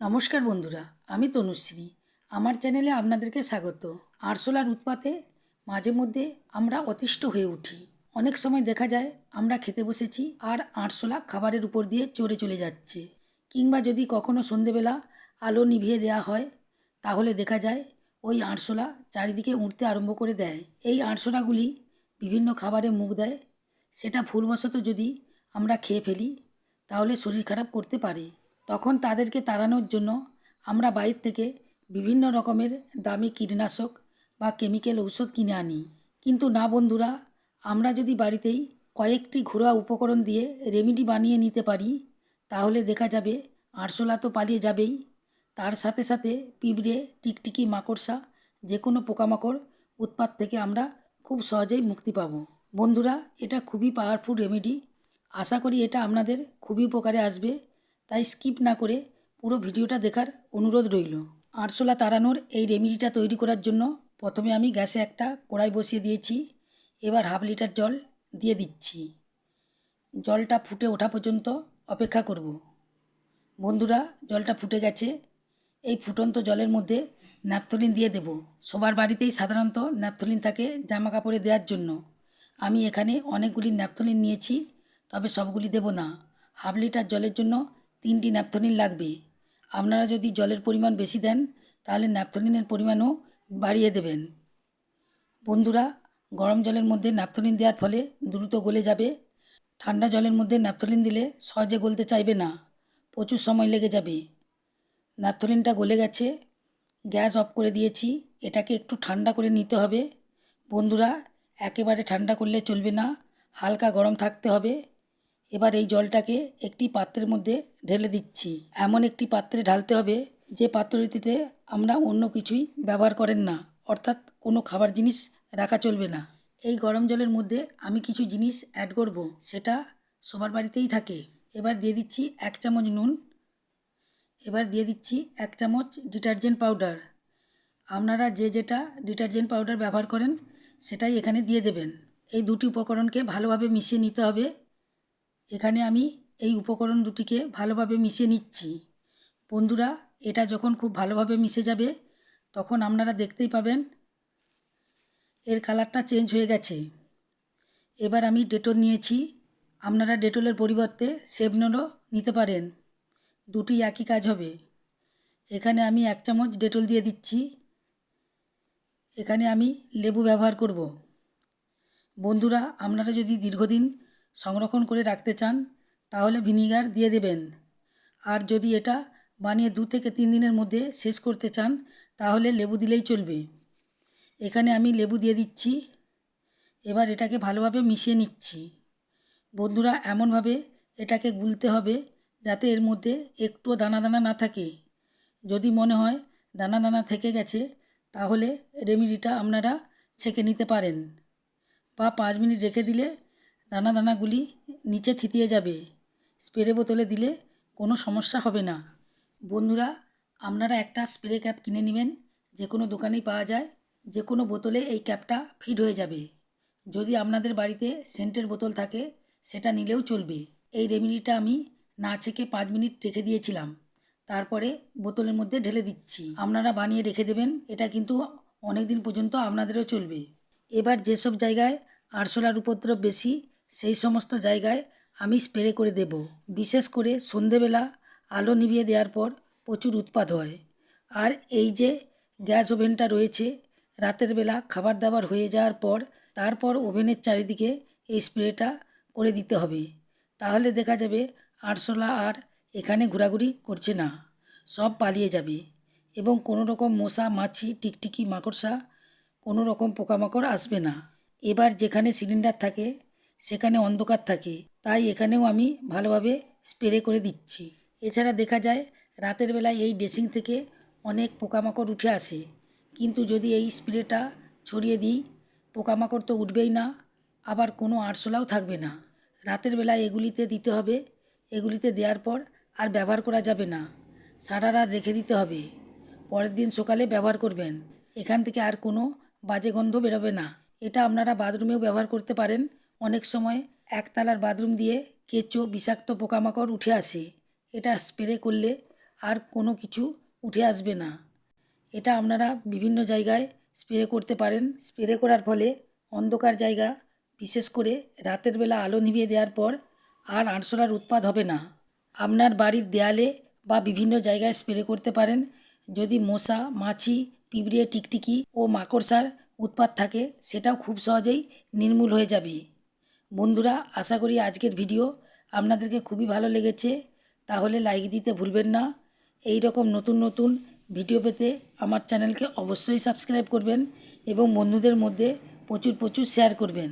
নমস্কার বন্ধুরা, আমি তনুশ্রী। আমার চ্যানেলে আপনাদেরকে স্বাগত। আরশোলার উৎপাতে মাঝে মধ্যে আমরা অতিষ্ঠ হয়ে উঠি। অনেক সময় দেখা যায় আমরা খেতে বসেছি আর আরশোলা খাবারের উপর দিয়ে চড়ে চলে যাচ্ছে। কিংবা যদি কখনো সন্ধেবেলা আলো নিভিয়ে দেওয়া হয়, তাহলে দেখা যায় ওই আরশোলা চারিদিকে উঠতে আরম্ভ করে দেয়। এই আরশোলাগুলি বিভিন্ন খাবারে মুখ দেয়। সেটা ভুলবশত যদি আমরা খেয়ে ফেলি, তাহলে শরীর খারাপ করতে পারে। তখন তাদেরকে তাড়ানোর জন্য আমরা বাইরে থেকে বিভিন্ন রকমের দামি কীটনাশক বা কেমিক্যাল ঔষধ কিনে আনি। কিন্তু না বন্ধুরা, আমরা যদি বাড়িতেই কয়েকটি ঘরোয়া উপকরণ দিয়ে রেমেডি বানিয়ে নিতে পারি, তাহলে দেখা যাবে আরশোলা তো পালিয়ে যাবেই। তার সাথে সাথে পিঁপড়ে, টিকটিকি, মাকড়সা যে কোনো পোকামাকড় উৎপাত থেকে আমরা খুব সহজেই মুক্তি পাব। বন্ধুরা, এটা খুবই পাওয়ারফুল রেমেডি আশা করি এটা আপনাদের খুবই উপকারে আসবে। তাই স্কিপ না করে পুরো ভিডিওটা দেখার অনুরোধ রইল। আরশোলা তাড়ানোর এই রেমেডিটা তৈরি করার জন্য প্রথমে আমি গ্যাসে একটা কড়াই বসিয়ে দিয়েছি। এবার হাফ লিটার জল দিয়ে দিচ্ছি। জলটা ফুটে ওঠা পর্যন্ত অপেক্ষা করব। বন্ধুরা, জলটা ফুটে গেছে। এই ফুটন্ত জলের মধ্যে ন্যাপথলিন দিয়ে দেব। সবার বাড়িতেই সাধারণত ন্যাপথলিন থাকে জামা কাপড়ে দেওয়ার জন্য। আমি এখানে অনেকগুলি ন্যাপথলিন নিয়েছি, তবে সবগুলি দেব না। হাফ লিটার জলের জন্য তিনটি ন্যাপথলিন লাগবে। আপনারা যদি জলের পরিমাণ বেশি দেন, তাহলে ন্যাপথলিনের পরিমাণও বাড়িয়ে দেবেন। বন্ধুরা, গরম জলের মধ্যে ন্যাপথলিন দেওয়ার ফলে দ্রুত গলে যাবে। ঠান্ডা জলের মধ্যে ন্যাপথলিন দিলে সহজে গলতে চাইবে না। প্রচুর সময় লেগে যাবে। ন্যাপথলিনটা গলে গেছে। গ্যাস অফ করে দিয়েছি। এটাকে একটু ঠান্ডা করে নিতে হবে। বন্ধুরা, একেবারে ঠান্ডা করলে চলবে না। হালকা গরম থাকতে হবে। এবার এই জলটাকে একটি পাত্রের মধ্যে ঢেলে দিচ্ছি। এমন একটি পাত্রে ঢালতে হবে যে পাত্রটিতে আমরা অন্য কিছুই ব্যবহার করেন না, অর্থাৎ কোনো খাবার জিনিস রাখা চলবে না। এই গরম জলের মধ্যে আমি কিছু জিনিস অ্যাড করব, সেটা সবার বাড়িতেই থাকে। এবার দিয়ে দিচ্ছি এক চামচ নুন, এবার দিয়ে দিচ্ছি এক চামচ ডিটারজেন্ট পাউডার। আপনারা যে যেটা ডিটারজেন্ট পাউডার ব্যবহার করেন, সেটাই এখানে দিয়ে দেবেন। এই দুটি উপকরণকে ভালোভাবে মিশিয়ে নিতে হবে। এখানে আমি এই উপকরণ দুটিকে ভালোভাবে মিশিয়ে নিচ্ছি। বন্ধুরা, এটা যখন খুব ভালোভাবে মিশে যাবে, তখন আপনারা দেখতেই পাবেন এর কালারটা চেঞ্জ হয়ে গেছে। এবার আমি ডেটল নিয়েছি। আপনারা ডেটলের পরিবর্তে সেভনলও নিতে পারেন। দুটি একই কাজ হবে। এখানে আমি এক চামচ ডেটল দিয়ে দিচ্ছি। এখানে আমি লেবু ব্যবহার করব। বন্ধুরা, আপনারা যদি দীর্ঘদিন সংরক্ষণ করে রাখতে চান, তাহলে ভিনিগার দিয়ে দেবেন। আর যদি এটা বানিয়ে দু থেকে তিন দিনের মধ্যে শেষ করতে চান, তাহলে লেবু দিলেই চলবে। এখানে আমি লেবু দিয়ে দিচ্ছি। এবার এটাকে ভালোভাবে মিশিয়ে নিচ্ছি। বন্ধুরা, এমনভাবে এটাকে গুলতে হবে যাতে এর মধ্যে একটুও দানা দানা না থাকে। যদি মনে হয় দানা দানা থেকে গেছে, তাহলে রেমিডিটা আপনারা ছেঁকে নিতে পারেন বা পাঁচ মিনিট রেখে দিলে দানা দানাগুলি নিচে থিতিয়ে যাবে। স্প্রে বোতলে দিলে কোনো সমস্যা হবে না। বন্ধুরা, আপনারা একটা স্প্রে ক্যাপ কিনে নেবেন। যে কোনো দোকানেই পাওয়া যায় যে কোনো বোতলে এই ক্যাপটা ফিট হয়ে যাবে। যদি আপনাদের বাড়িতে সেন্টের বোতল থাকে, সেটা নিলেও চলবে। এই রেমেডিটা আমি না ছেঁকে পাঁচ মিনিট রেখে দিয়েছিলাম। তারপরে বোতলের মধ্যে ঢেলে দিচ্ছি। আপনারা বানিয়ে রেখে দেবেন, এটা কিন্তু অনেক দিন পর্যন্ত আপনাদেরও চলবে। এবার যেসব জায়গায় আরশোলার উপদ্রব বেশি সেই সমস্ত জায়গায় আমি স্প্রে করে দেব। বিশেষ করে সন্ধেবেলা আলো নিভিয়ে দেওয়ার পর প্রচুর উৎপাদ হয়। আর এই যে গ্যাস ওভেনটা রয়েছে, রাতের বেলা খাবার দাবার হয়ে যাওয়ার পর তারপর ওভেনের চারিদিকে এই স্প্রেটা করে দিতে হবে। তাহলে দেখা যাবে আরশোলা আর এখানে ঘোরাঘুরি করছে না, সব পালিয়ে যাবে এবং কোনো রকম মশা, মাছি, টিকটিকি, মাকড়সা কোনো রকম পোকামাকড় আসবে না। এবার যেখানে সিলিন্ডার থাকে সেখানে অন্ধকার থাকে, তাই এখানেও আমি ভালোভাবে স্প্রে করে দিচ্ছি। এছাড়া দেখা যায়, রাতের বেলায় এই ড্রেসিং থেকে অনেক পোকামাকড় উঠে আসে। কিন্তু যদি এই স্প্রেটা ছড়িয়ে দিই, পোকামাকড় তো উঠবেই না, আবার কোনো আরশোলাও থাকবে না। রাতের বেলায় এগুলিতে দিতে হবে, এগুলিতে দেওয়ার পর আর ব্যবহার করা যাবে না। সারা রাত রেখে দিতে হবে। পরের দিন সকালে ব্যবহার করবেন। এখান থেকে আর কোনো বাজে গন্ধ বেরোবে না। এটা আপনারা বাথরুমেও ব্যবহার করতে পারেন। অনেক সময় একতলার বাথরুম দিয়ে কেঁচো, বিষাক্ত পোকামাকড় উঠে আসে। এটা স্প্রে করলে আর কোনো কিছু উঠে আসবে না। এটা আপনারা বিভিন্ন জায়গায় স্প্রে করতে পারেন। স্প্রে করার ফলে অন্ধকার জায়গা, বিশেষ করে রাতের বেলা আলো নিভিয়ে দেওয়ার পর আর আরশোলার উৎপাত হবে না। আপনার বাড়ির দেয়ালে বা বিভিন্ন জায়গায় স্প্রে করতে পারেন। যদি মশা, মাছি, পিঁপড়ে, টিকটিকি ও মাকড়সার উৎপাত থাকে, সেটাও খুব সহজেই নির্মূল হয়ে যাবে। বন্ধুরা, আশা করি আজকের ভিডিও আপনাদেরকে খুবই ভালো লেগেছে। তাহলে লাইক দিতে ভুলবেন না। এই রকম নতুন নতুন ভিডিও পেতে আমার চ্যানেলকে অবশ্যই সাবস্ক্রাইব করবেন এবং বন্ধুদের মধ্যে প্রচুর প্রচুর শেয়ার করবেন।